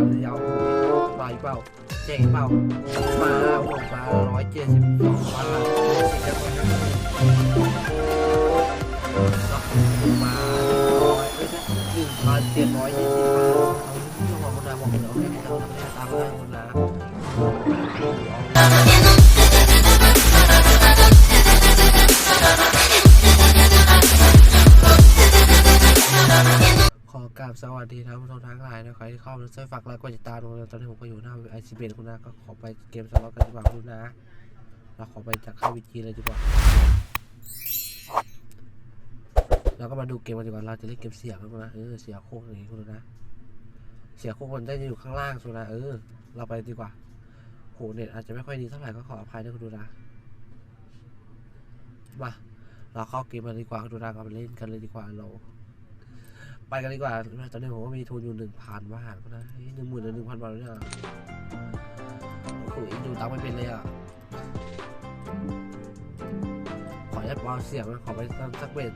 วันยาวมาอีกเปล่าเจ๋งเปล่ามาโอ้มาร้อยเจ็ดสิบสองมาทสิบเอ็ดบมาร้อยไม่ใช่หนึ่งมาเจ็ดร้อยยี่ ขอกราบสวัสดีท่านผู้ชมทั้งหลายนะใครที่เข้ามาช่วยฝากไลค์กดติดตามเราตอนนี้ผมก็อยู่หน้าไอซีเบนคุณนะก็ขอไปเกมสล็อตกันดีกว่าคุณนะ เราขอไปจากข้าวิจีเลยดีกว่าเราก็มาดูเกมกันดีกว่าเราจะเล่นเกมเสียกันนะเออเสียโค้งอย่างนี้คุณนะ เสียโค้งมันได้อยู่ข้างล่างสุดนะเออ เราไปดีกว่าโหเน็ตอาจจะไม่ค่อยดีเท่าไหร่ก็ขออภัยด้วยคุณดูนะมาเราเข้าเกมกันดีกว่าคุณดูนะเราไปเล่นกันเลยดีกว่าเรา ไปกันดีกว่าตอนนี้ผมก็มีทุนอยู่หนึ่งพันบาทนะหนึ่งหมื่นหรือหนึ่งพันบาทเนี่ยโอ้โหดูตังไม่เป็นเลยอะ ขออนุญาตเบาเสียงนะขอไปสักเบส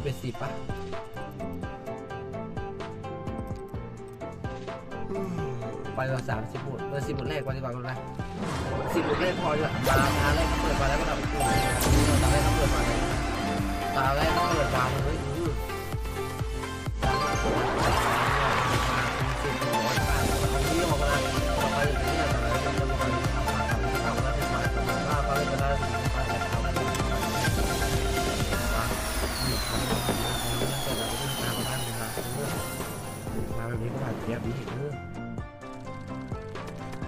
เบสสิบปะไปกว่าสามสิบหมดเออสิบหมดแรกไปดีกว่ากันนะสิบหมดแรกพอจะมาตาแรกเปิดมาแล้วก็ดับโอ้โหตาแรกเปิดมาเลยตาแรก มาเลย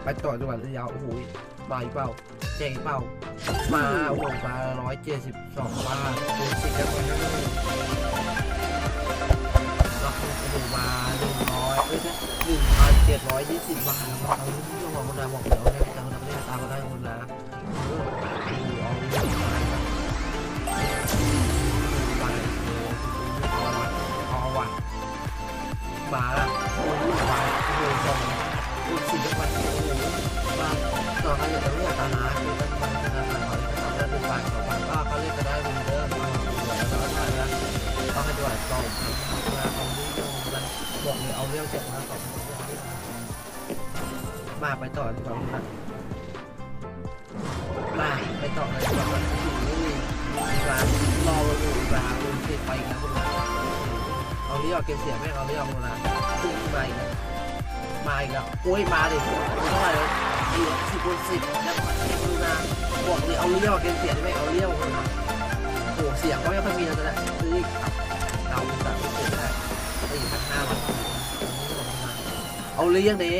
ไปต่อจังหวัดระยาวโอ้โหมาอีกเปล่าเจ๊งเปล่ามาโอ้โหมาร้อยเจ็ดสิบสองบาทคูณสิบแล้วก็นั่นก็คูณมาหนึ่งร้อยเอ้ยหนึ่งพันเจ็ดร้อยยี่สิบบาทเอาเรื่องของคนนะบอกเดี๋ยวเนี่ยจะเอาเรื่องตามมาได้คนนะเออเอาเอาไปเอาวะเอาวะโอ้ยมาโอ้ยสอง คูณสิบแล้วก็โอ้โหมาต่อไปจะเรื่องตาลาคือตั้งแต่ตั้งแต่ตั้งแต่ตั้งแต่เป็นบาทสองบาทก็เขาเรียกกันได้เหมือนเดิมเอาเหลือแล้วก็ได้แล้วก็ให้ด้วยสองพันห้าเอาเรื่องมันบอกเลยเอาเรื่องเสร็จแล้วสองพันมาไปต่อดีกว่าครับมาไปต่อเลยดีกว่าร้านรออยู่ร้านลุงเสร็จไปแล้วคุณนะเอาเรื่องเกมเสียไม่เอาเรื่องคุณนะขึ้นมาอีกแล้ว มาอีกแล้วโอ้ยมาดิเท่าไหร่เลยสิบคูณสิบแล้วก็เอ็มดูนะบอกเลยเอาเรื่องเกมเสียงไม่เอาเรื่องคุณนะโอ้เสียงก็ไม่ค่อยมีแล้วนะซื้ออีกเอาแบบไม่เกินได้สี่พันห้าร้อยเอาเรื่องดิ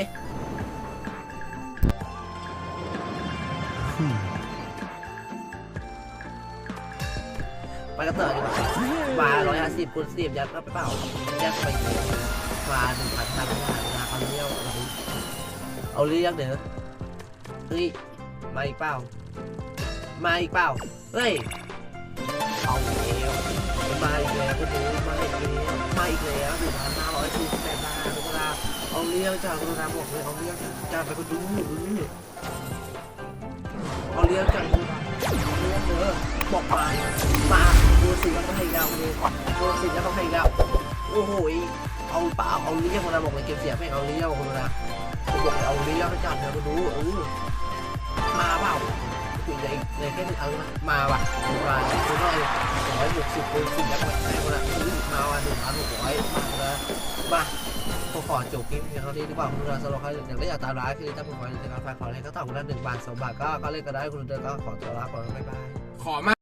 ไปกันต่อดีกว่ามาร้อยห้าสิบคูณสิบยัดก็ไปเปล่ายัดไป เลาหนึ่งพันห้าร้อยบาทนะเอาเรื่องเอาเรื่องเด้อเฮ้ยมาอีกเปล่ามาอีกเปล่าเฮ้ยเอาแล้วมาอีกแล้วก็ดูมาอีกแล้วมาอีกแล้วหนึ่งพันห้าร้อยสี่สิบแปดบาททุกเวลาเอาเรื่องจากคุณนาบอกเลยเอาเรื่องจากไปก็ดูเอาเรื่องจากคุณนาเรื่องเด้อบอกมามาดูสิแล้วก็ให้เราเลยดูสิแล้วก็ให้เราโอ้โห เอาเปล่าเอาเรื่องคนละบอกเลยเก็บเสียไม่เอาเรื่องคนละผมบอกเอาเรื่องให้จับแล้วก็ดูเออมาเปล่าอยู่ในในแค่นี้เอามาว่ะมาดูหน่อยร้อยหกสิบคูณสี่แล้วก็ไหนคนละมาวันหนึ่งพันหกร้อยมาลยมาผมขอจบคลิปเพียงเท่านี้ดีกว่าคุณเราสำหรับใครอยากได้อยากตามร้านคือถ้าคุณขอในการฝากขอให้ก็ต่อคนละหนึ่งบาทสองบาทก็ก็เล่นก็ได้คุณเดินก็ขอตัวลาก่อนบ๊ายบายขอมา